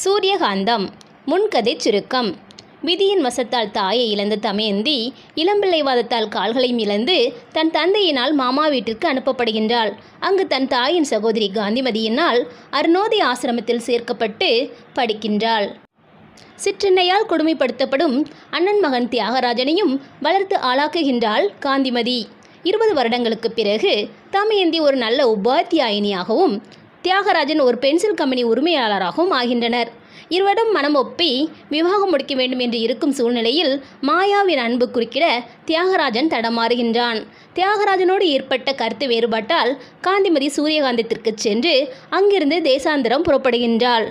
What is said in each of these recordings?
சூரியகாந்தம் முன்கதை சுருக்கம். விதியின் வசத்தால் தாயை இழந்த தமயந்தி இளம்பிள்ளை வாதத்தால் கால்களையும் இழந்து தன் தந்தையினால் மாமா வீட்டிற்கு அனுப்பப்படுகின்றாள். அங்கு தன் தாயின் சகோதரி காந்திமதியினால் அருணோதி ஆசிரமத்தில் சேர்க்கப்பட்டு படிக்கின்றாள். சிற்றெண்ணையால் கொடுமைப்படுத்தப்படும் அண்ணன் மகன் தியாகராஜனையும் வளர்த்து ஆளாக்குகின்றாள் காந்திமதி. இருபது வருடங்களுக்கு பிறகு தமயந்தி ஒரு நல்ல உபாத்தியாயினியாகவும் தியாகராஜன் ஒரு பென்சில் கம்பெனி உரிமையாளராகவும் ஆகின்றனர். இருவரும் மனம் ஒப்பி விவாகம் முடிக்க வேண்டும் என்று இருக்கும் சூழ்நிலையில் மாயாவின் அன்பு குறுக்கிட தியாகராஜன் தடமாறுகின்றான். தியாகராஜனோடு ஏற்பட்ட கருத்து வேறுபாட்டால் காந்திமதி சூரியகாந்தத்திற்கு சென்று அங்கிருந்து தேசாந்திரம் புறப்படுகின்றாள்.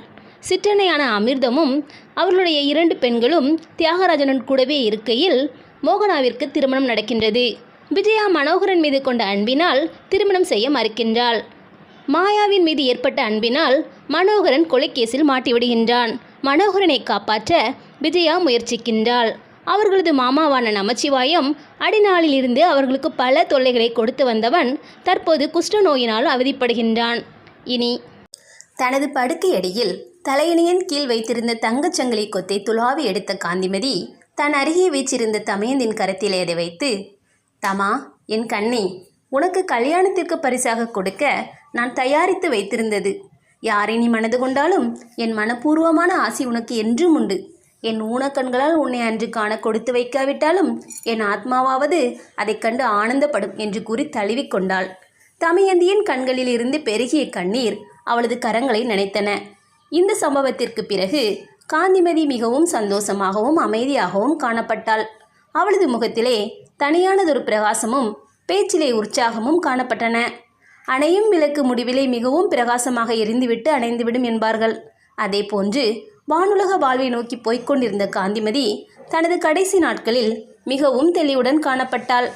சிற்றனையான அமிர்தமும் அவர்களுடைய இரண்டு பெண்களும் தியாகராஜனுடன் கூடவே இருக்கையில் மோகனாவிற்கு திருமணம் நடக்கின்றது. விஜயா மனோகரன் மீது கொண்ட அன்பினால் திருமணம் செய்ய மறுக்கின்றாள். மாயாவின் மீது ஏற்பட்ட அன்பினால் மனோகரன் கொலைக்கேசில் மாட்டிவிடுகின்றான். மனோகரனை காப்பாற்ற விஜயா முயற்சிக்கின்றாள். அவர்களது மாமாவான நமச்சிவாயம் அடிநாளிலிருந்து அவர்களுக்கு பல தொல்லைகளை கொடுத்து வந்தவன் தற்போது குஷ்ட நோயினால் அவதிப்படுகின்றான். இனி தனது படுக்கையடியில் தலையணியின் கீழ் வைத்திருந்த தங்கச் சங்கிலி கொத்தை துளாவி எடுத்த காந்திமதி தன் அருகே வீச்சிருந்த தமையந்தின் கரத்திலே அதை வைத்து தமா என் கண்ணே உனக்கு கல்யாணத்திற்கு பரிசாக கொடுக்க நான் தயாரித்து வைத்திருந்தது. யாரை நீ மனது கொண்டாலும் என் மனப்பூர்வமான ஆசை உனக்கு என்றும் உண்டு. என் ஊனக்கண்களால் உன்னை அன்று காண கொடுத்து வைக்காவிட்டாலும் என் ஆத்மாவாவது அதைக் கண்டு ஆனந்தப்படும் என்று கூறி தழுவிக்கொண்டாள் தமயந்தியின் கண்களில் இருந்து பெருகிய கண்ணீர் அவளது கரங்களை நினைத்தன. இந்த சம்பவத்திற்கு பிறகு காந்திமதி மிகவும் சந்தோஷமாகவும் அமைதியாகவும் காணப்பட்டாள். அவளது முகத்திலே தனியானதொரு பிரகாசமும் பேச்சிலே உற்சாகமும் காணப்பட்டன. அணையும் விளக்கு முடிவிலே மிகவும் பிரகாசமாக எரிந்துவிட்டு அணைந்துவிடும் என்பார்கள். அதே போன்று வானுலக வாழ்வை நோக்கி போய்க்கொண்டிருந்த காந்திமதி தனது கடைசி நாட்களில் மிகவும் தெளிவுடன் காணப்பட்டாள்.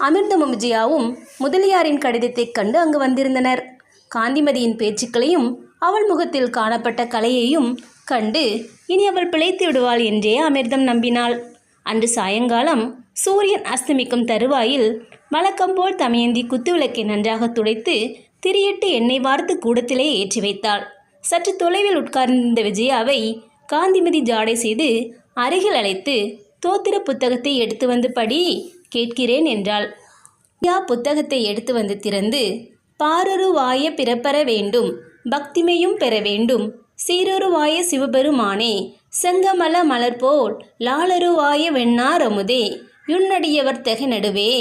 அமிர்தமும் விஜயாவும் முதலியாரின் கடிதத்தைக் கண்டு அங்கு வந்திருந்தனர். காந்திமதியின் பேச்சுக்களையும் அவள் முகத்தில் காணப்பட்ட கலையையும் கண்டு இனி அவள் பிழைத்து விடுவாள் என்றே அமிர்தம் நம்பினாள். அன்று சாயங்காலம் சூரியன் அஸ்தமிக்கும் தருவாயில் வழக்கம் போல் தமயந்தி குத்துவிளக்கை நன்றாக துடைத்து திரியிட்டு எண்ணெய் வார்த்து கூடத்திலே ஏற்றி வைத்தாள். சற்று தொலைவில் உட்கார்ந்திருந்த விஜயாவை காந்திமதி ஜாடை செய்து அருகில் அழைத்து தோத்திர புத்தகத்தை எடுத்து வந்து படி கேட்கிறேன் என்றாள். யா புத்தகத்தை எடுத்து வந்து திறந்து பாரொருவாய பிறப்பெற வேண்டும் பக்திமையும் பெற வேண்டும் சீரொருவாய சிவபெருமானே செங்கமல மலர் போல் லாலருவாய வெண்ணார் அமுதே யுன்னடியவர் தெக நடுவே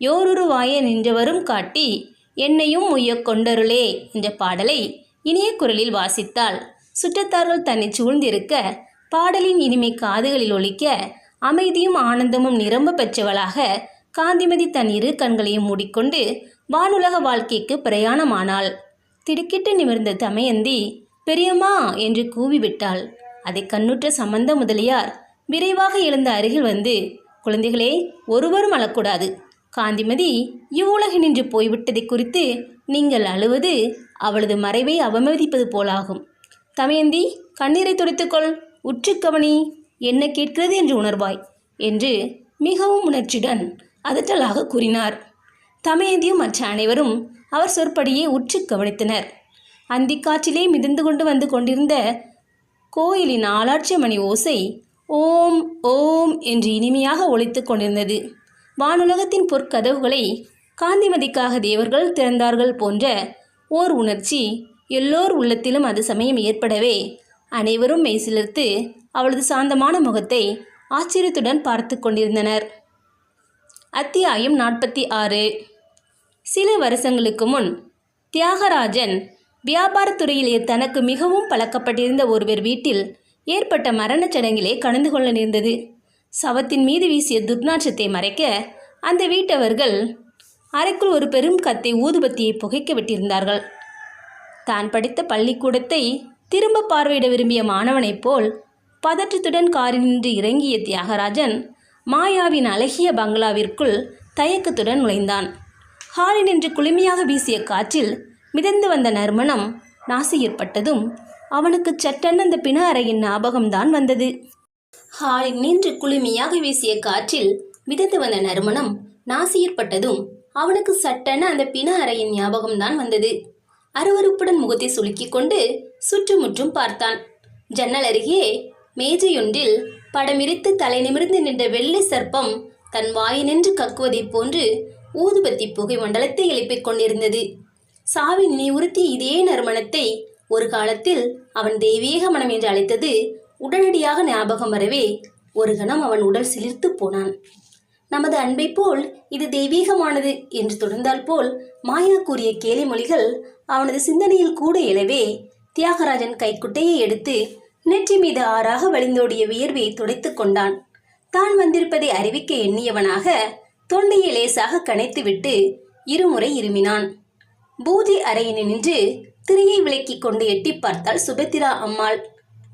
யோருருவாய நின்றவரும் காட்டி என்னையும் முய்யக் கொண்டருளே என்ற பாடலை இனிய குரலில் வாசித்தாள் சுற்றத்தார்கள் தன்னை சூழ்ந்திருக்க பாடலின் இனிமை காதுகளில் ஒழிக்க அமைதியும் ஆனந்தமும் நிரம்ப பெற்றவளாக காந்திமதி தன் இரு கண்களையும் மூடிக்கொண்டு வானுலக வாழ்க்கைக்கு பிரயாணமானாள். திடுக்கிட்டு நிமிர்ந்த தமயந்தி பெரியம்மா என்று கூவிவிட்டாள். அதை கண்ணுற்ற சம்பந்த முதலியார் விரைவாக எழுந்த அருகில் வந்து குழந்தைகளே ஒருவரும் அழக்கூடாது. காந்திமதி இவ்வுலகு நின்று போய்விட்டதை குறித்து நீங்கள் அழுவது அவளது மறைவை அவமதிப்பது போலாகும். தமயந்தி கண்ணீரை துடைத்துக்கொள் உற்று கவனி என்ன கேட்கிறது என்று உணர்வாய் என்று மிகவும் உணர்ச்சியுடன் அதட்டலாக கூறினார். தமயந்தியும் மற்ற அனைவரும் அவர் சொற்படியே உற்று கவனித்தனர். அந்திக்காற்றிலே மிதந்து கொண்டு வந்து கொண்டிருந்த கோயிலின் ஆளாட்சி மணி ஓசை ஓம் ஓம் என்று இனிமையாக ஒழித்து கொண்டிருந்தது. வானுலகத்தின் பொற்கதவுகளை காந்திமதிக்காக தேவர்கள் திறந்தார்கள் போன்ற ஓர் உணர்ச்சி எல்லோர் உள்ளத்திலும் அது சமயம் ஏற்படவே அனைவரும் மெய்சிலிர்த்து அவளது சாந்தமான முகத்தை ஆச்சரியத்துடன் பார்த்து கொண்டிருந்தனர். அத்தியாயம் நாற்பத்தி ஆறு. சில வருஷங்களுக்கு முன் தியாகராஜன் வியாபாரத்துறையிலே தனக்கு மிகவும் பழக்கப்பட்டிருந்த ஒருவர் வீட்டில் ஏற்பட்ட மரணச் சடங்கிலே கலந்து கொள்ள நேர்ந்தது சவத்தின் மீது வீசிய துர்நாற்றத்தை மறைக்க அந்த வீட்டவர்கள் அறைக்குள் ஒரு பெரும் கத்தை ஊதுபத்தியை புகைக்க விட்டிருந்தார்கள். தான் படித்த பள்ளிக்கூடத்தை திரும்ப பார்வையிட விரும்பிய மாணவனைப் போல் பதற்றத்துடன் காரில் நின்று இறங்கிய தியாகராஜன் மாயாவின் அழகிய பங்களாவிற்குள் தயக்கத்துடன் நுழைந்தான். ஹாலில் நின்று குளுமையாக வீசிய காற்றில் மிதந்து வந்த நறுமணம் நாசியிற்பட்டதும் அவனுக்கு சட்டென அந்த பிண அறையின் ஞாபகம்தான் வந்தது. ஹாலில் நின்று குளுமையாக வீசிய காற்றில் மிதந்து வந்த நறுமணம் நாசியற்பட்டதும் அவனுக்கு சட்டென அந்த பிண அறையின் ஞாபகம்தான் வந்தது. அருவருப்புடன் முகத்தை சுலுக்கிக் கொண்டு சுற்றுமுற்றும் பார்த்தான். ஜன்னல் அருகே மேஜையொன்றில் படமிரித்து தலை நிமிர்ந்து நின்ற வெள்ளை சர்ப்பம் தன் வாயினின்று கக்குவதைப் போன்று ஊதுபத்தி புகை மண்டலத்தை எழுப்பிக் கொண்டிருந்தது. சாவின் நீ உறுத்தி இதே நறுமணத்தை ஒரு காலத்தில் அவன் தெய்வீக மனம் என்று அழைத்தது உடனடியாக ஞாபகம் வரவே ஒரு கணம் அவன் உடல் சிலிர்த்து போனான். நமது அன்பை போல் இது தெய்வீகமானது என்று தொடர்ந்தால் போல் மாயா கூறிய கேலி மொழிகள் அவனது சிந்தனையில் கூட எழவே தியாகராஜன் கைக்குட்டையை எடுத்து நெற்றி மீது ஆறாக வழிந்தோடிய வியர்வையை துடைத்து கொண்டான். தான் வந்திருப்பதை அறிவிக்க எண்ணியவனாக தொண்டையை லேசாக கனைத்துவிட்டு இருமுறை இருமினான். பூஜை அறையினை நின்று திரையை விலக்கிக் கொண்டு எட்டி பார்த்தாள் சுபத்திரா அம்மாள்.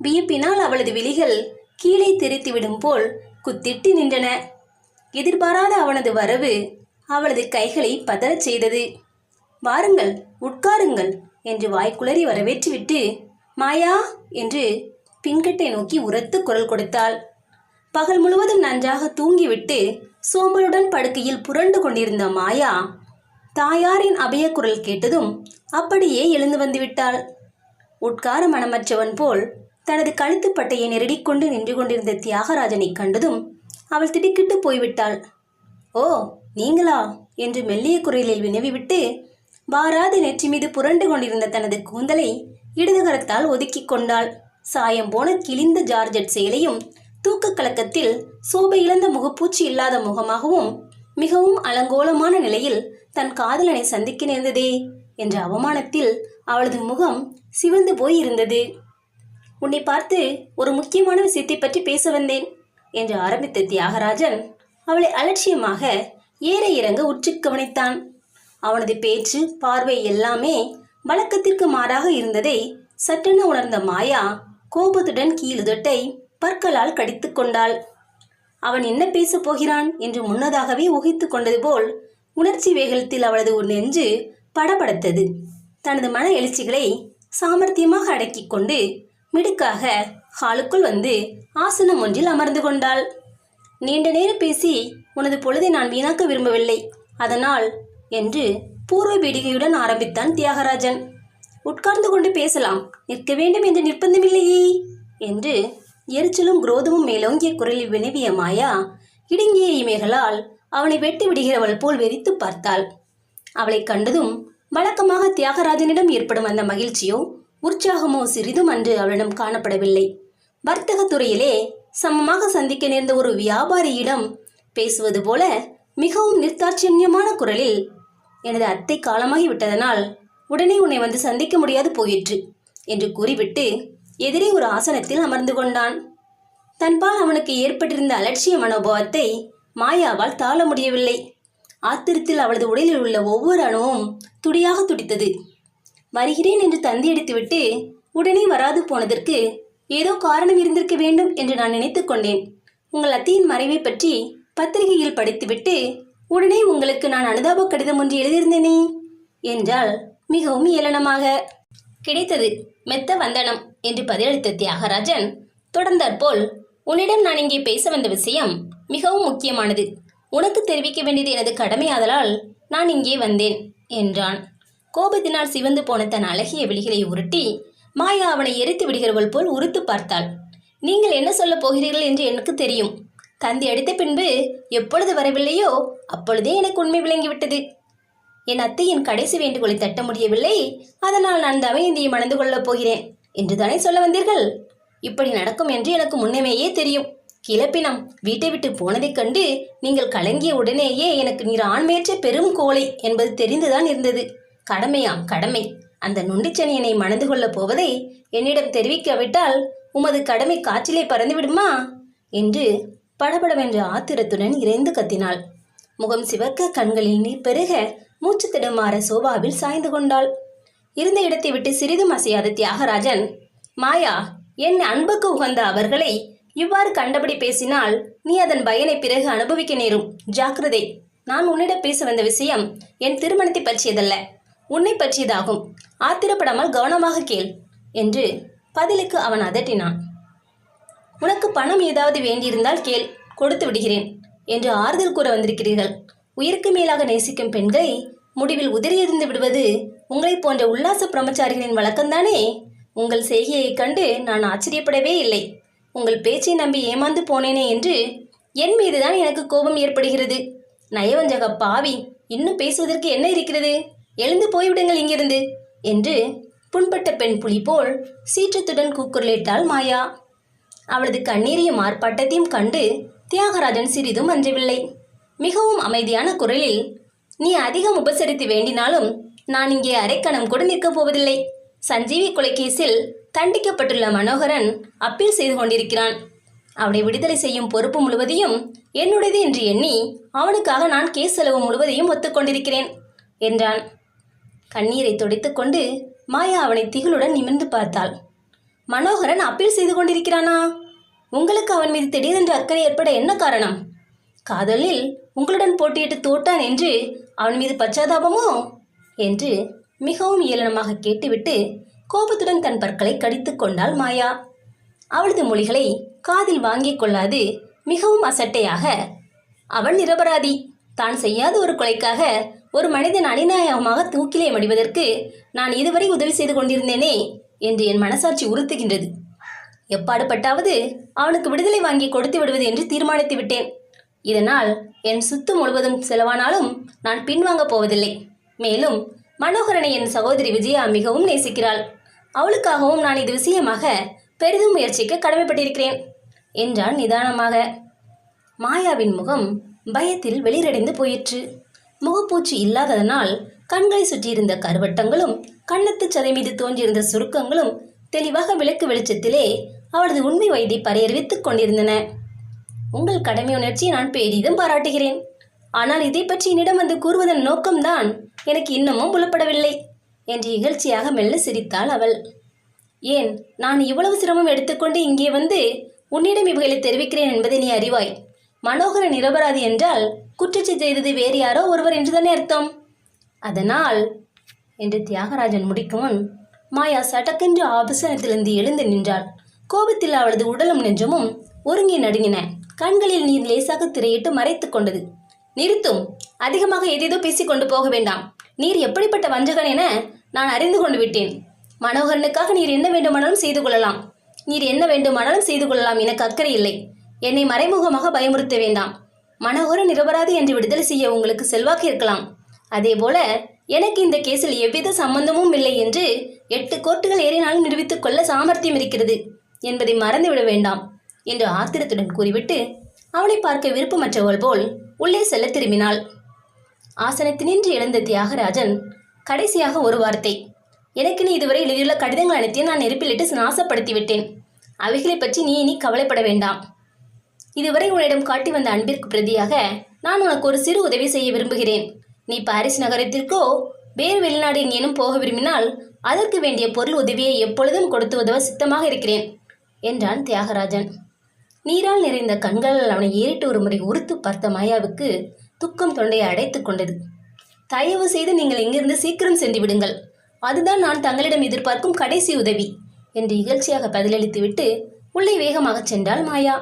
வியப்பினால் அவளது விழிகள் கீழே தெரித்துவிடும் போல் குத்திட்டு நின்றன. எதிர்பாராத அவனது வரவு அவளது கைகளை பதறச் செய்தது. வாருங்கள் உட்காருங்கள் என்று வாய்க்குளறி வரவேற்றுவிட்டு மாயா என்று பின்கட்டை நோக்கி உரத்து குரல் கொடுத்தாள். பகல் முழுவதும் நன்றாக தூங்கிவிட்டு சோம்பலுடன் படுக்கையில் புரண்டு கொண்டிருந்த மாயா தாயாரின் அபய குரல் கேட்டதும் அப்படியே எழுந்து வந்துவிட்டாள் உட்கார மனமற்றவன் போல் தனது கழுத்துப்பட்டையை நெருடிக்கொண்டு நின்று கொண்டிருந்த தியாகராஜனை கண்டதும் அவள் திடுக்கிட்டு போய்விட்டாள். ஓ நீங்களா? என்று மெல்லிய குரலில் வினவிவிட்டு வாராது நெற்றி மீது புரண்டு கொண்டிருந்த தனது கூந்தலை இடதுகரத்தால் ஒதுக்கி கொண்டாள். சாயம் போன கிழிந்த ஜார்ஜட் செயலையும் தூக்க கலக்கத்தில் சோபை இழந்த முகப்பூச்சி இல்லாத முகமாகவும் மிகவும் அலங்கோலமான நிலையில் தன் காதலனை சந்திக்க நேர்ந்ததே என்ற அவமானத்தில் அவளது முகம் சிவந்து போய் இருந்தது உன்னை பார்த்து ஒரு முக்கியமான விஷயத்தை பற்றி பேச வந்தேன் என்று ஆரம்பித்த தியாகராஜன் அவளை அலட்சியமாக ஏற இறங்க உற்று கவனித்தான். அவனது பேச்சு பார்வை எல்லாமே வழக்கத்திற்கு மாறாக இருந்ததை சட்டென உணர்ந்த மாயா கோபத்துடன் கீழுதொட்டை பற்களால் கடித்து கொண்டாள். அவன் என்ன பேசப் போகிறான்? என்று முன்னதாகவே ஊகித்து கொண்டது போல் உணர்ச்சி வேகத்தில் அவளது ஒரு நெஞ்சு படபடத்தது. தனது மன எழுச்சிகளை சாமர்த்தியமாக அடக்கிக் கொண்டு மிடுக்காக ஹாலுக்குள் வந்து ஆசனம் ஒன்றில் அமர்ந்து கொண்டாள். நீண்ட நேரம் பேசி உனது பொழுதை நான் வீணாக்க விரும்பவில்லை. அதனால் என்று பூர்வ பீடிகையுடன் ஆரம்பித்தான் தியாகராஜன். உட்கார்ந்து கொண்டு பேசலாம் நிற்க வேண்டும் என்று நிர்பந்தமில்லையே என்று எரிச்சலும் குரோதமும் மேலோங்கிய குரலில் வினவிய மாயா இடுங்கிய இமைகளால் அவனை வெட்டி விடுகிறவள் போல் வெறித்து பார்த்தாள். அவளை கண்டதும் வழக்கமாக தியாகராஜனிடம் ஏற்படும் அந்த மகிழ்ச்சியோ உற்சாகமோ சிறிதும் அன்று அவளிடம் காணப்படவில்லை. வர்த்தகத் துறையிலே சமமாக சந்திக்க நேர்ந்த ஒரு வியாபாரியிடம் பேசுவது போல மிகவும் நிர்தாட்சியமான குரலில் எனது அத்தை காலமாகி விட்டதனால் உடனே உன்னை வந்து சந்திக்க முடியாது போயிற்று என்று கூறிவிட்டு எதிரே ஒரு ஆசனத்தில் அமர்ந்து கொண்டான். தன்பால் அவனுக்கு ஏற்பட்டிருந்த அலட்சிய மனோபாவத்தை மாயாவால் தாழ முடியவில்லை. ஆத்திரத்தில் அவளது உடலில் உள்ள ஒவ்வொரு அணுவும் துடியாக துடித்தது. வருகிறேன் என்று தந்தி அடித்துவிட்டு உடனே வராது போனதற்கு ஏதோ காரணம் இருந்திருக்க வேண்டும் என்று நான் நினைத்து கொண்டேன். உங்கள் அத்தையின் மறைவை பற்றி பத்திரிகையில் படித்துவிட்டு உடனே உங்களுக்கு நான் அனுதாப கடிதம் ஒன்று எழுதியிருந்தேனே? என்றால் மிகவும் ஏளனமாக. கிடைத்தது மெத்த வந்தனம் என்று பதிலளித்த தியாகராஜன் தொடர்ந்தாற்போல் உன்னிடம் நான் இங்கே பேச வந்த விஷயம் மிகவும் முக்கியமானது. உனக்கு தெரிவிக்க வேண்டியது எனது கடமையாதலால் நான் இங்கே வந்தேன் என்றான். கோபத்தினால் சிவந்து போன தன் அழகிய விழிகளை உருட்டி மாயா அவனை எரித்து விடுகிறவள் போல் உறுத்து பார்த்தாள். நீங்கள் என்ன சொல்லப் போகிறீர்கள் என்று எனக்கு தெரியும். தந்தி அடித்த பின்பு எப்பொழுது வரவில்லையோ அப்பொழுதே எனக்கு உண்மை விளங்கிவிட்டது. என் அத்தையின் கடைசி வேண்டுகோளை தட்ட முடியவில்லை. அதனால் நான் தமயந்தியை மணந்து கொள்ளப் போகிறேன். என்று தானே சொல்ல வந்தீர்கள்? இப்படி நடக்கும் என்று எனக்கு முன்னமேயே தெரியும். கிளப்பினம் வீட்டை விட்டு போனதைக் கண்டு நீங்கள் கலங்கிய உடனேயே எனக்கு நீர் ஆண்மையற்ற பெரும் கோழை என்பது தெரிந்துதான் இருந்தது. கடமையாம் கடமை. அந்த நொண்டிச்சனியனை மணந்து கொள்ளப் போவதை என்னிடம் தெரிவிக்காவிட்டால் உமது கடமை காற்றிலே பறந்துவிடுமா என்று படபடவென்ற ஆத்திரத்துடன் இறைந்து கத்தினாள். முகம் சிவக்க கண்களில் நீர் பெருக மூச்சு திடமாற சோபாவில் சாய்ந்து கொண்டாள். இருந்த இடத்தை விட்டு சிறிதும் அசையாத தியாகராஜன் மாயா என் அன்புக்கு உகந்த அவர்களை இவ்வாறு கண்டபடி பேசினால் நீ அதன் பயனை பிறகு அனுபவிக்க நேரும். ஜாக்கிரதை நான் உன்னிடம் பேச வந்த விஷயம் என் திருமணத்தை பற்றியதல்ல. உன்னை பற்றியதாகும். ஆத்திரப்படாமல் கவனமாக கேள் என்று பதிலுக்கு அவன் அதட்டினான். உனக்கு பணம் ஏதாவது வேண்டியிருந்தால் கேள் கொடுத்து விடுகிறேன் என்று ஆறுதல் கூற வந்திருக்கிறீர்கள். உயிருக்கு மேலாக நேசிக்கும் பெண்களை முடிவில் உதறி விடுவது உங்களைப் போன்ற உல்லாச பிரம்மச்சாரிகளின் வழக்கம்தானே? உங்கள் செய்கையைக் கண்டு நான் ஆச்சரியப்படவே இல்லை. உங்கள் பேச்சை நம்பி ஏமாந்து போனேனே என்று என் மீதுதான் எனக்கு கோபம் ஏற்படுகிறது. நயவஞ்சக பாவி இன்னும் பேசுவதற்கு என்ன இருக்கிறது? எழுந்து போய்விடுங்கள் இங்கிருந்து என்று புண்பட்ட பெண் புலி போல் சீற்றத்துடன் கூக்குரலிட்டாள் மாயா. அவளது கண்ணீரையும் ஆர்ப்பாட்டத்தையும் கண்டு தியாகராஜன் சிறிதும் அஞ்சவில்லை. மிகவும் அமைதியான குரலில் நீ அதிகம் உபசரித்து வேண்டினாலும் நான் இங்கே அரைக்கணம் கூட நிற்கப் போவதில்லை. சஞ்சீவி கொலைகேசில் தண்டிக்கப்பட்டுள்ள மனோகரன் அப்பீல் செய்து கொண்டிருக்கிறான். அவனை விடுதலை செய்யும் பொறுப்பு முழுவதையும் என்னுடையது என்று எண்ணி அவனுக்காக நான் கேஸ் செலவு முழுவதையும் ஒத்துக்கொண்டிருக்கிறேன் என்றான். கண்ணீரை துடைத்துக்கொண்டு மாயா அவனை திகிலுடன் நிமிர்ந்து பார்த்தாள். மனோகரன் அப்பீல் செய்து கொண்டிருக்கிறானா? உங்களுக்கு அவன் மீது திடீரென்று அக்கறை ஏற்பட என்ன காரணம்? காதலில் உங்களுடன் போட்டியிட்டு தோட்டான் என்று அவன் மீது பச்சாதாபமோ? என்று மிகவும் ஏளனமாக கேட்டுவிட்டு கோபத்துடன் தன் பற்களை கடித்து கொண்டாள் மாயா. அவளது மொழிகளை காதில் வாங்கிக் கொள்ளாது மிகவும் அசட்டையாக அவள் நிரபராதி. தான் செய்யாத ஒரு கொலைக்காக ஒரு மனிதன் அநியாயமாக தூக்கிலே மடிவதற்கு நான் இதுவரை உதவி செய்து கொண்டிருந்தேனே என்று என் மனசாட்சி உறுத்துகின்றது. எப்பாடுபட்டாவது அவனுக்கு விடுதலை வாங்கி கொடுத்து விடுவது என்று தீர்மானித்து விட்டேன். இதனால் என் சுத்து முழுவதும் செலவானாலும் நான் பின்வாங்கப் போவதில்லை. மேலும் மனோகரனை என் சகோதரி விஜயா மிகவும் நேசிக்கிறாள். அவளுக்காகவும் நான் இது விஷயமாக பெரிதும் முயற்சிக்க கடமைப்பட்டிருக்கிறேன் என்றான் நிதானமாக. மாயாவின் முகம் பயத்தில் வெளிரடைந்து போயிற்று. முகப்பூச்சி இல்லாததனால் கண்களை சுற்றியிருந்த கருவட்டங்களும் கண்ணத்து சதை மீது தோன்றியிருந்த சுருக்கங்களும் தெளிவாக விளக்கு வெளிச்சத்திலே அவளது உண்மை வயதை பரையறிவித்துக் கொண்டிருந்தன. உங்கள் கடமை உணர்ச்சியை நான் பெரிதும் பாராட்டுகிறேன். ஆனால் இதை பற்றி என்னிடம் வந்து கூறுவதன் நோக்கம்தான் எனக்கு இன்னமும் புலப்படவில்லை என்று இகழ்ச்சியாக மெல்ல சிரித்தாள் அவள். ஏன் நான் இவ்வளவு சிரமம் எடுத்துக்கொண்டு இங்கே வந்து உன்னிடம் இவைகளை தெரிவிக்கிறேன் என்பதை நீ அறிவாய். மனோகர நிரபராதி என்றால் குற்றச்சி செய்தது வேறு யாரோ ஒருவர் என்றுதானே அர்த்தம்? அதனால் என்று தியாகராஜன் முடிக்கும் மாயா சட்டக்கென்று ஆபசனத்திலிருந்து எழுந்து நின்றாள். கோபத்தில் அவளது உடலும் நெஞ்சமும் ஒருங்கி நடுங்கின. கண்களில் நீர் லேசாக திரையிட்டு மறைத்து கொண்டது. நிறுத்தும். அதிகமாக எதேதோ பேசிக் கொண்டு போக வேண்டாம். நீர் எப்படிப்பட்ட வஞ்சகன் என நான் அறிந்து கொண்டு விட்டேன். மனோகரனுக்காக நீர் என்ன வேண்டுமானாலும் செய்து கொள்ளலாம். நீர் என்ன வேண்டுமானாலும் செய்து கொள்ளலாம் எனக்கு அக்கறை இல்லை. என்னை மறைமுகமாக பயமுறுத்த வேண்டாம். மனோகரன் நிரபராதி என்று விடுதலை செய்ய உங்களுக்கு செல்வாக்கு இருக்கலாம். அதேபோல எனக்கு இந்த கேஸில் எவ்வித சம்பந்தமும் இல்லை என்று எட்டு கோர்ட்டுகள் ஏறினாலும் நிரூபித்துக் கொள்ள சாமர்த்தியம் இருக்கிறது என்பதை மறந்துவிட வேண்டாம் என்று ஆத்திரத்துடன் கூறிவிட்டு அவளை பார்க்க விருப்பமற்றவள் போல் உள்ளே செல்ல திரும்பினாள். ஆசனத்தினின்று எழுந்த தியாகராஜன் கடைசியாக ஒரு வார்த்தை. எனக்கு நீ இதுவரை எழுதியுள்ள கடிதங்கள் அனைத்தையும் நான் நெருப்பிலிட்டு நாசப்படுத்திவிட்டேன். அவைகளை பற்றி நீ இனி கவலைப்பட வேண்டாம். இதுவரை உன்னிடம் காட்டி வந்த அன்பிற்கு பிரதியாக நான் உனக்கு ஒரு சிறு உதவி செய்ய விரும்புகிறேன். நீ பாரிஸ் நகரத்திற்கோ வேறு வெளிநாடு எங்கேனும் போக விரும்பினால் அதற்கு வேண்டிய பொருள் உதவியை எப்பொழுதும் கொடுத்து உதவ சித்தமாக இருக்கிறேன் என்றான் தியாகராஜன். நீரால் நிறைந்த கண்களால் அவனை ஏறிட்டு ஒரு முறை உறுத்து பார்த்த மாயாவுக்கு துக்கம் தொண்டையை அடைத்துக் கொண்டது. தயவு செய்து நீங்கள் இங்கிருந்து சீக்கிரம் சென்று விடுங்கள். அதுதான் நான் தங்களிடம் எதிர்பார்க்கும் கடைசி உதவி என்று இகழ்ச்சியாக பதிலளித்துவிட்டு உள்ளே வேகமாகச் சென்றாள் மாயா.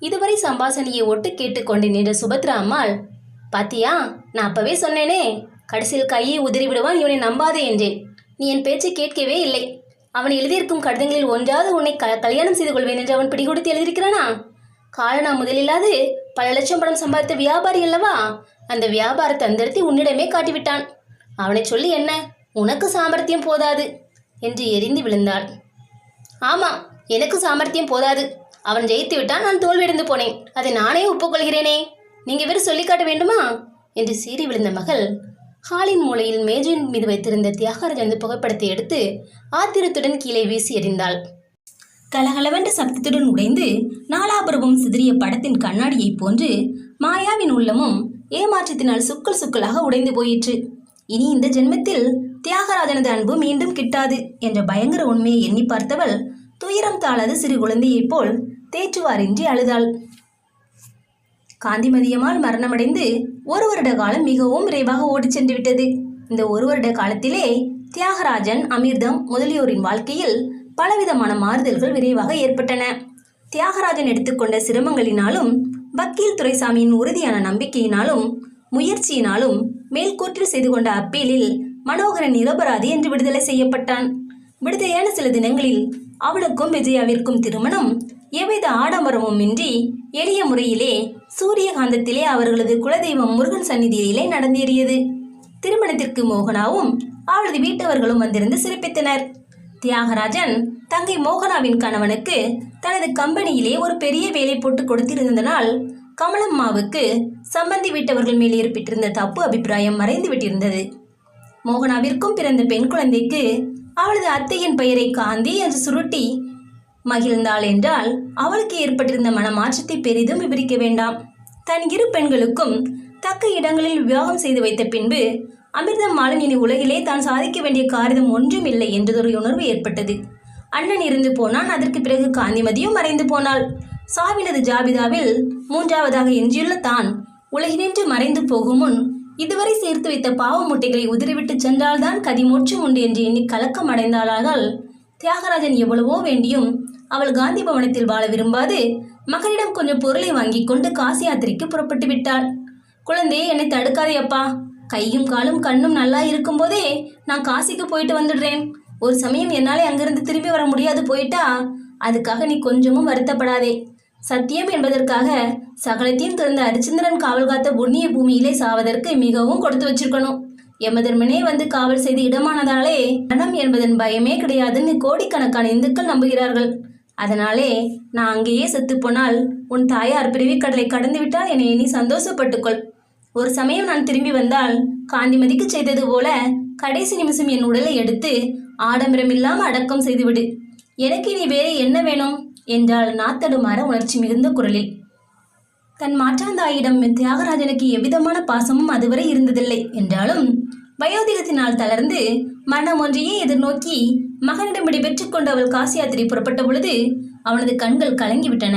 இதுவரை சம்பாசனையை ஒட்டு கேட்டுக்கொண்டு நின்ற சுபத்ரா அம்மாள். பாத்தியா நான் அப்பவே சொன்னேனே கடைசியில் கையை உதறி விடுவான் இவனை நம்பாதே என்றேன். நீ என் பேச்சை கேட்கவே இல்லை. அவன் எழுதியிருக்கும் கடிதங்களில் ஒன்றாவது உன்னை க கல்யாணம் செய்து கொள்வேன் என்று அவன் பிடிகொடுத்து எழுதியிருக்கிறானா? காலனா முதலில்லாது பல லட்சம் பணம் சம்பாதித்த வியாபாரி அல்லவா? அந்த வியாபார தந்திரத்தை உன்னிடமே காட்டிவிட்டான். அவனை சொல்லி என்ன? உனக்கு சாமர்த்தியம் போதாது என்று எரிந்து விழுந்தாள். ஆமாம் எனக்கு சாமர்த்தியம் போதாது. அவன் ஜெயித்து விட்டான் நான் தோல்வியடைந்து போனேன். அதை நானே ஒப்புக்கொள்கிறேனே. நீங்கள் வேறு சொல்லிக்காட்ட வேண்டுமா? என்று சீறி விழுந்த மகள் ஹாலின் மூலையில் மேஜையின் மீது வைத்திருந்த தியாகராஜனது புகைப்படத்தை எடுத்து ஆத்திரத்துடன் கீழே வீசி எறிந்தாள். கலகலவென்ற சப்தத்துடன் உடைந்து நாலாபுரமும் சிதறிய படத்தின் கண்ணாடியைப் போன்று மாயாவின் உள்ளமும் ஏமாற்றத்தினால் சுக்கல் சுக்கலாக உடைந்து போயிற்று. இனி இந்த ஜென்மத்தில் தியாகராஜனது அன்பு மீண்டும் கிட்டாது என்ற பயங்கர உண்மையை எண்ணி பார்த்தவள் துயரம் தாளாத சிறு குழந்தையைப் போல் தேற்றுவாரின்றி அழுதாள். காந்திமதியம்மாள் மரணமடைந்து ஒரு வருட காலம் மிகவும் விரைவாக ஓடிச் சென்று விட்டது. இந்த ஒரு வருட காலத்திலே தியாகராஜன் அமிர்தம் முதலியோரின் வாழ்க்கையில் பலவிதமான மாறுதல்கள் விரைவாக ஏற்பட்டன. தியாகராஜன் எடுத்துக்கொண்ட சிரமங்களினாலும் வக்கீல் துரைசாமியின் உறுதியான நம்பிக்கையினாலும் முயற்சியினாலும் மேல்கோட்டில் செய்து கொண்ட அப்பீலில் மனோகரன் நிரபராதி என்று விடுதலை செய்யப்பட்டான். விடுதலையான சில தினங்களில் அவளுக்கும் விஜயாவிற்கும் திருமணம். எவ்வித ஆடம்பரமும் இன்றி எளிய முறையிலே சூரியகாந்தத்திலே அவர்களது குலதெய்வம் முருகன் சந்நிதியிலே நடந்தேறியது. திருமணத்திற்கு மோகனாவும் அவளது வீட்டவர்களும் வந்திருந்து சிறப்பித்தனர் தியாகராஜன் தங்கை மோகனாவின் கணவனுக்கு தனது கம்பெனியிலே ஒரு பெரிய வேலை போட்டு கொடுத்திருந்ததனால் கமலம்மாவுக்கு சம்பந்தி வீட்டவர்கள் மேல் ஏற்பட்டிருந்த தப்பு அபிப்பிராயம் மறைந்து விட்டிருந்தது மோகனாவிற்கும் பிறந்த பெண் குழந்தைக்கு அவளது அத்தையின் பெயரை காந்தி என்று சுருட்டி மகிழ்ந்தாள் என்றால் அவளுக்கு ஏற்பட்டிருந்த மனமாற்றத்தை பெரிதும் விவரிக்க வேண்டாம். தன் இரு பெண்களுக்கும் தக்க இடங்களில் விவாகம் செய்து வைத்த பின்பு அமிர்தம்மாளும் இனி உலகிலே தான் சாதிக்க வேண்டிய காரியம் ஒன்றும் இல்லை என்றதொரு உணர்வு ஏற்பட்டது. அண்ணன் இருந்து போனான். அதற்கு பிறகு காந்திமதியும் மறைந்து போனாள். சாவினது ஜாபிதாவில் மூன்றாவதாக எஞ்சியுள்ள தான் உலகினின்று மறைந்து போகும் முன் இதுவரை சேர்த்து வைத்த பாவ முட்டைகளை உதிரிவிட்டு சென்றால்தான் கதிமோட்சம் உண்டு என்று எண்ணி கலக்கம் அடைந்தாளார்கள் தியாகராஜன் எவ்வளவோ வேண்டியும் அவள் காந்தி பவனத்தில் வாழ விரும்பாது. மகனிடம் கொஞ்சம் பொருளை வாங்கி கொண்டு காசி யாத்திரைக்கு புறப்பட்டு விட்டாள். குழந்தையே என்னை தடுக்காதே அப்பா. கையும் காலும் கண்ணும் நல்லா இருக்கும்போதே நான் காசிக்கு போயிட்டு வந்துடுறேன். ஒரு சமயம் என்னாலே அங்கிருந்து திரும்பி வர முடியாது போயிட்டா அதுக்காக நீ கொஞ்சமும் வருத்தப்படாதே. சத்தியம் என்பதற்காக சகலத்தையும் திறந்த அரிச்சந்திரன் காவல் காத்த புண்ணிய பூமியிலே சாவதற்கு மிகவும் கொடுத்து வச்சிருக்கணும். யமதர்மனே வந்து காவல் செய்து இடமானதாலே மரணம் என்பதன் பயமே கிடையாதுன்னு கோடிக்கணக்கான இந்துக்கள் நம்புகிறார்கள். அதனாலே நான் அங்கேயே செத்துப்போனால் உன் தாயார் பிறவிக்கடலை கடந்து விட்டால் என்னை நீ சந்தோஷப்பட்டுக்கொள். ஒரு சமயம் நான் திரும்பி வந்தால் காந்திமதிக்கு செய்தது போல கடைசி நிமிஷம் என் உடலை எடுத்து ஆடம்பரமில்லாம அடக்கம் செய்துவிடு. எனக்கு இனி வேறு என்ன வேணும்? என்றாள் நாத்தடுமாற உணர்ச்சி மிகுந்த குரலில். தன் மாற்றாந்தாயிடம் தியாகராஜனுக்கு எவ்விதமான பாசமும் அதுவரை இருந்ததில்லை என்றாலும் வயோதிகத்தினால் தளர்ந்து மரணம் ஒன்றையே எதிர்நோக்கி மகனிடம் விடைபெற்றுக் கொண்டு அவள் காசி யாத்திரை புறப்பட்ட பொழுது அவனது கண்கள் கலங்கிவிட்டன.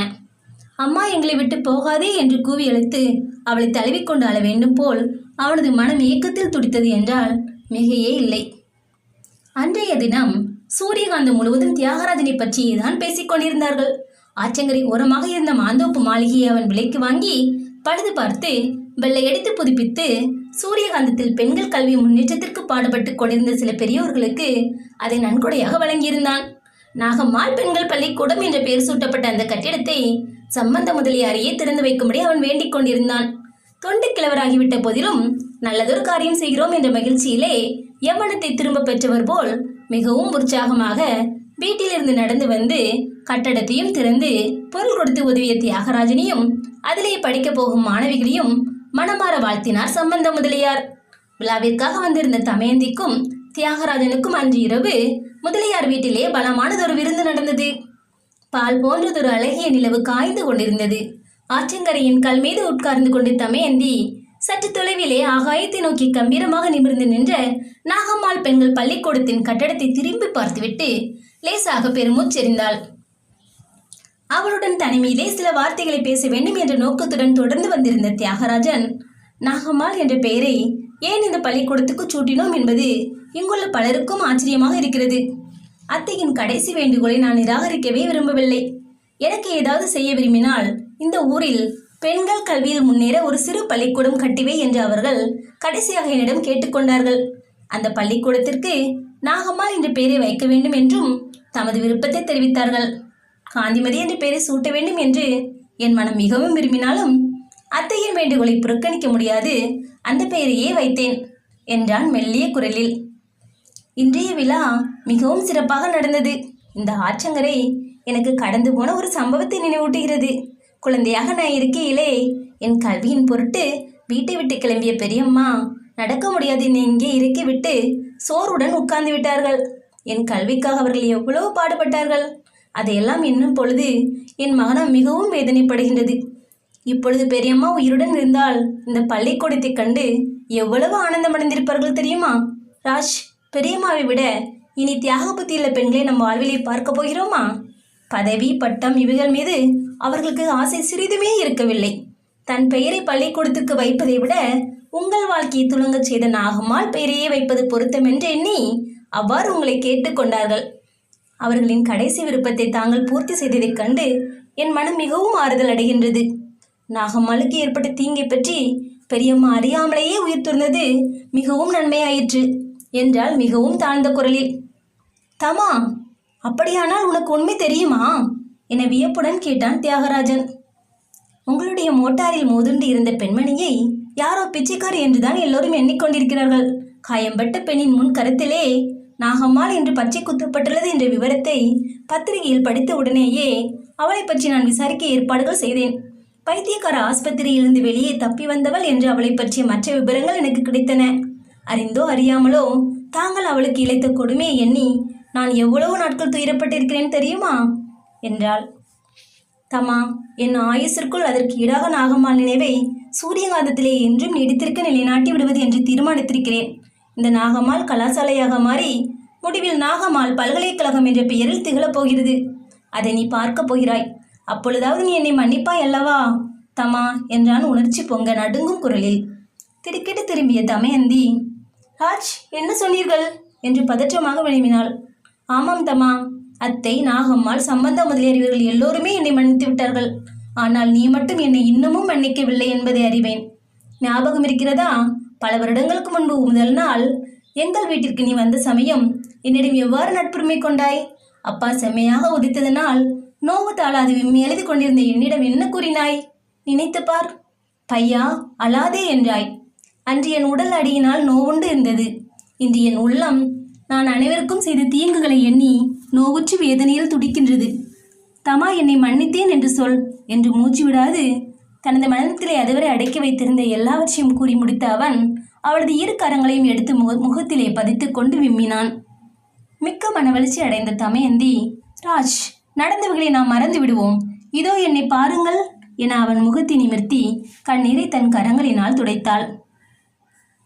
அம்மா எங்களை விட்டு போகாதே என்று கூவி அழைத்து அவளை தழுவிக்கொண்டு அள வேண்டும் போல் அவனது மனம் ஏக்கத்தில் துடித்தது என்றால் மிகையே இல்லை. அன்றைய தினம் சூரியகாந்தம் முழுவதும் தியாகராஜனை பற்றியே தான் பேசிக் கொண்டிருந்தார்கள். ஆற்றங்கரை ஓரமாக இருந்த மாந்தோப்பு மாளிகையை அவன் விலைக்கு வாங்கி பழுது பார்த்து வெள்ளையடித்து புதுப்பித்து சூரியகாந்தத்தில் பெண்கள் கல்வி முன்னேற்றத்திற்கு பாடுபட்டு கொண்டிருந்த சில பெரியோர்களுக்கு அதை நன்கொடையாக வழங்கியிருந்தான். நாகம்மாள் பெண்கள் பள்ளிக்கூடம் என்ற பெயர் சூட்டப்பட்ட அந்த கட்டிடத்தை சம்பந்த முதலியாரையே திறந்து வைக்கும்படி அவன் வேண்டிக் கொண்டிருந்தான். தொண்டு கிழவராகிவிட்ட போதிலும் நல்லதொரு காரியம் செய்கிறோம் என்ற மகிழ்ச்சியிலே யவனத்தை திரும்ப பெற்றவர் போல் மிகவும் உற்சாகமாக வீட்டிலிருந்து நடந்து வந்து கட்டடத்தையும் திறந்து பொருள் கொடுத்து உதவிய தியாகராஜனையும் அதிலே படிக்கப் போகும் மாணவிகளையும் மனமாற வாழ்த்தினார் சம்பந்த முதலியார். விழாவிற்காக வந்திருந்த தமயந்திக்கும் தியாகராஜனுக்கும் அன்று இரவு முதலியார் வீட்டிலே பலமானதொரு விருந்து நடந்தது. பால் போன்றதொரு அழகிய நிலவு காய்ந்து கொண்டிருந்தது. ஆற்றங்கரையின் கல் மீது உட்கார்ந்து கொண்டு தமயந்தி சற்று தொலைவிலே ஆகாயத்தை நோக்கி கம்பீரமாக நிமிர்ந்து நின்ற நாகம்மாள் பெண்கள் பள்ளிக்கூடத்தின் கட்டடத்தை திரும்பி பார்த்துவிட்டு லேசாக பெருமூச்செறிந்தாள். அவளுடன் தனிமையிலே சில வார்த்தைகளை பேச வேண்டும் என்ற நோக்கத்துடன் தொடர்ந்து வந்திருந்த தியாகராஜன் நாகம்மாள் என்ற பெயரை ஏன் இந்த பள்ளிக்கூடத்துக்கு சூட்டினோம் என்பது இங்குள்ள பலருக்கும் ஆச்சரியமாக இருக்கிறது. அத்தையின் கடைசி வேண்டுகோளை நான் நிராகரிக்கவே விரும்பவில்லை. எனக்கு ஏதாவது செய்ய விரும்பினால் இந்த ஊரில் பெண்கள் கல்வியில் முன்னேற ஒரு சிறு பள்ளிக்கூடம் கட்டிவை என்று அவர்கள் கடைசியாக என்னிடம் கேட்டுக்கொண்டார்கள். அந்த பள்ளிக்கூடத்திற்கு நாகம்மாள் என்ற பெயரை வைக்க வேண்டும் என்றும் தமது விருப்பத்தை தெரிவித்தார்கள். காந்திமதி என்ற பெயரை சூட்ட வேண்டும் என்று என் மனம் மிகவும் விரும்பினாலும் அத்தையின் வேண்டுகோளை புறக்கணிக்க முடியாது அந்த பெயரையே வைத்தேன் என்றான் மெல்லிய குரலில். இன்றைய விழா மிகவும் சிறப்பாக நடந்தது. இந்த ஆற்றங்கரை எனக்கு கடந்து போன ஒரு சம்பவத்தை நினைவூட்டுகிறது. குழந்தையாக நான் இருக்கையிலே என் கல்வியின் பொருட்டு வீட்டை விட்டு கிளம்பிய பெரியம்மா நடக்க முடியாது என்னை இங்கே இறக்கிவிட்டு சோறுடன் உட்கார்ந்து விட்டார்கள். என் கல்விக்காக அவர்கள் எவ்வளவு பாடுபட்டார்கள். அதையெல்லாம் என்னும் பொழுது என் மகனம் மிகவும் வேதனைப்படுகின்றது. இப்பொழுது பெரியம்மா உயிருடன் இருந்தால் இந்த பள்ளிக்கூடத்தை கண்டு எவ்வளவு ஆனந்தமடைந்திருப்பார்கள் தெரியுமா? ராஜ் பெரியம்மாவை விட இனி தியாக புத்தியுள்ள பெண்களை நம் வாழ்விலை பார்க்க போகிறோமா? பதவி பட்டம் இவைகள் மீது அவர்களுக்கு ஆசை சிறிதுமே இருக்கவில்லை. தன் பெயரை பள்ளிக்கூடத்துக்கு வைப்பதை விட உங்கள் வாழ்க்கையை துலங்கச் செய்த நாகம்மாள் பெயரையே வைப்பது பொருத்தம் என்று எண்ணி அவ்வாறு உங்களை கேட்டுக்கொண்டார்கள் அவர்களின் கடைசி விருப்பத்தை தாங்கள் பூர்த்தி செய்ததைக் கண்டு என் மனம் மிகவும் ஆறுதல் அடைகின்றது. நாகம்மாளுக்கு ஏற்பட்ட தீங்கை பற்றி பெரியம்மா அறியாமலேயே உயிர் துறந்தது மிகவும் நன்மையாயிற்று என்றால் மிகவும் தாழ்ந்த குரலில் தமா அப்படியானால் உனக்கு உண்மை தெரியுமா? என வியப்புடன் கேட்டான் தியாகராஜன். உங்களுடைய மோட்டாரில் மோதுண்டு இருந்த பெண்மணியை யாரோ பிச்சைக்காரி என்றுதான் எல்லோரும் எண்ணிக்கொண்டிருக்கிறார்கள். காயம்பட்ட பெண்ணின் முன் கருத்திலே நாகம்மாள் என்று பச்சை குத்தப்பட்டுள்ளது என்ற விவரத்தை பத்திரிகையில் படித்த உடனேயே அவளை பற்றி நான் விசாரிக்க ஏற்பாடுகள் செய்தேன். பைத்தியக்கார ஆஸ்பத்திரியிலிருந்து வெளியே தப்பி வந்தவள் என்று அவளை பற்றிய மற்ற விவரங்கள் எனக்கு கிடைத்தன. அறிந்தோ அறியாமலோ தாங்கள் அவளுக்கு இழைத்த கொடுமையை எண்ணி நான் எவ்வளவு நாட்கள் துயரப்பட்டிருக்கிறேன் தெரியுமா? என்றாள். தம்மா என் ஆயுசிற்குள் அதற்கு ஈடாக நாகம்மாள் நினைவை சூரியகாந்தத்திலே என்றும் நீடித்திருக்க நிலைநாட்டி விடுவது என்று தீர்மானித்திருக்கிறேன். இந்த நாகம்மாள் கலாசாலையாக மாறி முடிவில் நாகம்மாள் பல்கலைக்கழகம் என்ற பெயரில் திகழப் போகிறது. அதை நீ பார்க்கப் போகிறாய். அப்பொழுதாவது நீ என்னை மன்னிப்பாய் அல்லவா? தமா என்றான் உணர்ச்சி பொங்க நடுங்கும் குரலில். திடுக்கிட்டு திரும்பிய தமயந்தி ராஜ் என்ன சொன்னீர்கள்? என்று பதற்றமாக வினவினாள். ஆமாம் தமா அத்தை நாகம்மாள் சம்பந்த முதலியறிவர்கள் எல்லோருமே என்னை மன்னித்து விட்டார்கள். ஆனால் நீ மட்டும் என்னை இன்னமும் மன்னிக்கவில்லை என்பதை அறிவேன். ஞாபகம் இருக்கிறதா? பல வருடங்களுக்கு முன்பு முதல் நாள் எங்கள் வீட்டிற்கு நீ வந்த சமயம் என்னிடம் எவ்வாறு நட்புரிமை கொண்டாய்? அப்பா செம்மையாக உதித்ததனால் நோவு தாளாது விம்மி எழுதி கொண்டிருந்த என்னிடம் என்ன கூறினாய்? நினைத்து பார். பையா அழாதே என்றாய். அன்று என் உடல் அடியினால் நோவுண்டு இருந்தது. இன்று என் உள்ளம் நான் அனைவருக்கும் செய்த தீங்குகளை எண்ணி நோவுற்று வேதனையில் துடிக்கின்றது. தமா என்னை மன்னித்தேன் என்று சொல் என்று மூச்சு விடாது தனது மனத்திலே அதுவரை அடக்கி வைத்திருந்த எல்லாவற்றையும் கூறி முடித்த அவன் அவளது இரு கரங்களையும் எடுத்து முக முகத்திலே பதித்துக் கொண்டு விம்மினான். மிக்க மனவளர்ச்சி அடைந்த தமயந்தி ராஜ் நடந்தவர்களை நாம் மறந்து விடுவோம். இதோ என்னை பாருங்கள் என அவன் முகத்தை நிமிர்த்தி கண்ணீரை தன் கரங்களினால் துடைத்தாள்.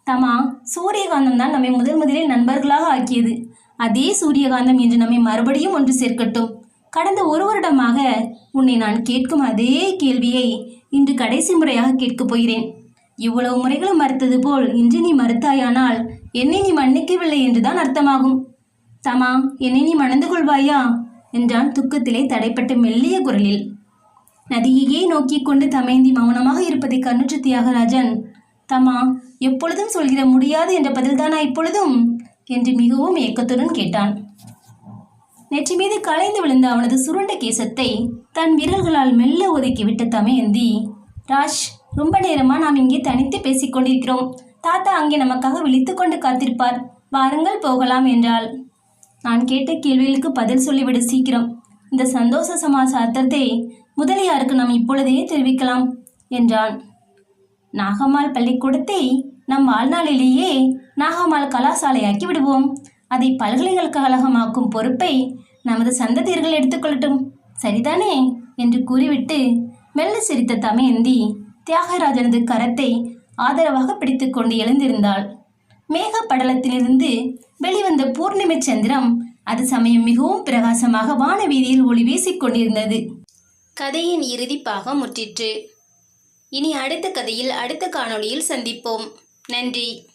தமா சூரியகாந்தம் தான் நம்மை முதல் முதலில் நண்பர்களாக ஆக்கியது. அதே சூரியகாந்தம் என்று நம்மை மறுபடியும் ஒன்று சேர்க்கட்டும். கடந்த ஒரு வருடமாக உன்னை நான் கேட்கும் அதே கேள்வியை இன்று கடைசி முறையாக கேட்கப் போகிறேன். இவ்வளவு முறைகளும் மறுத்தது போல் இன்று நீ மறுத்தாயானால் என்னை நீ மன்னிக்கவில்லை என்றுதான் அர்த்தமாகும். தமா என்னை நீ மணந்து கொள்வாயா? என்றான் துக்கத்திலே தடைப்பட்ட மெல்லிய குரலில். நதியையே நோக்கிக் கொண்டு தமைந்தி மௌனமாக இருப்பதை கண்ணுற்று தியாகராஜன் தமா எப்பொழுதும் சொல்கிற முடியாது என்ற பதில்தானா இப்பொழுதும்? என்று மிகவும் ஏக்கத்துடன் கேட்டான். நெற்றி மீது களைந்து விழுந்த அவனது சுருண்ட கேசத்தை தன் விரல்களால் மெல்ல ஒதுக்கிவிட்ட தமயந்தி ராஜ் ரொம்ப நேரமா நாம் இங்கே தனித்து பேசிக் கொண்டிருக்கிறோம். தாத்தா அங்கே நமக்காக விழித்து கொண்டு காத்திருப்பார். வாருங்கள் போகலாம் என்றாள். நான் கேட்ட கேள்விகளுக்கு பதில் சொல்லிவிடு சீக்கிரம். இந்த சந்தோஷ சமாசாரத்தை முதலியாருக்கு நாம் இப்பொழுதே தெரிவிக்கலாம் என்றான். நாகம்மாள் பள்ளிக்கூடத்தை நம் வாழ்நாளிலேயே நாகம்மாள் கலாசாலையாக்கி விடுவோம். அதை பல்கலைக்கழகமாக்கும் பொறுப்பை நமது சந்ததியர்கள் எடுத்துக்கொள்ளட்டும். சரிதானே? என்று கூறிவிட்டு மெல்ல சிரித்த தமயந்தி தியாகராஜனது கரத்தை ஆதரவாக பிடித்துக்கொண்டு எழுந்திருந்தாள். மேக படலத்திலிருந்து வெளிவந்த பூர்ணிமை சந்திரம் அது சமயம் மிகவும் பிரகாசமாக வானவீதியில் ஒளி வீசிக் கொண்டிருந்தது. கதையின் இறுதி பாகம் முற்றிற்று. இனி அடுத்த கதையில் அடுத்த காணொளியில் சந்திப்போம். நன்றி.